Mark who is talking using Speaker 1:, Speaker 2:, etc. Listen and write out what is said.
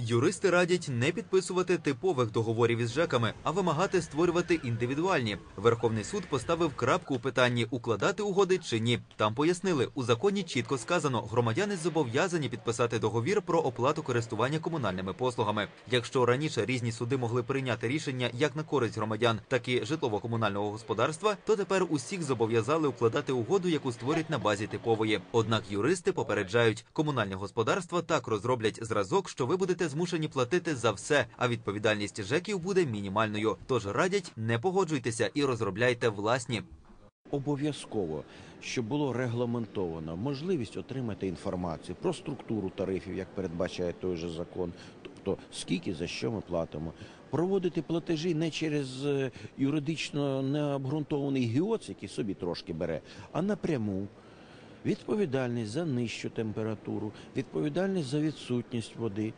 Speaker 1: Юристи радять не підписувати типових договорів із ЖЕКами, а вимагати створювати індивідуальні. Верховний суд поставив крапку у питанні укладати угоди чи ні. Там пояснили, у законі чітко сказано, громадяни зобов'язані підписати договір про оплату користування комунальними послугами. Якщо раніше різні суди могли прийняти рішення як на користь громадян, так і житлово-комунального господарства, то тепер усіх зобов'язали укладати угоду, яку створять на базі типової. Однак юристи попереджають, комунальні господарства так розроблять зразок, що ви будете змушені платити за все, а відповідальність ЖЕКів буде мінімальною. Тож радять не погоджуйтеся і розробляйте власні.
Speaker 2: Обов'язково, щоб було регламентовано можливість отримати інформацію про структуру тарифів, як передбачає той же закон, тобто скільки за що ми платимо. Проводити платежі не через е, юридично необґрунтований гіоц, який собі трошки бере, а напряму. Відповідальність за нижчу температуру, відповідальність за відсутність води.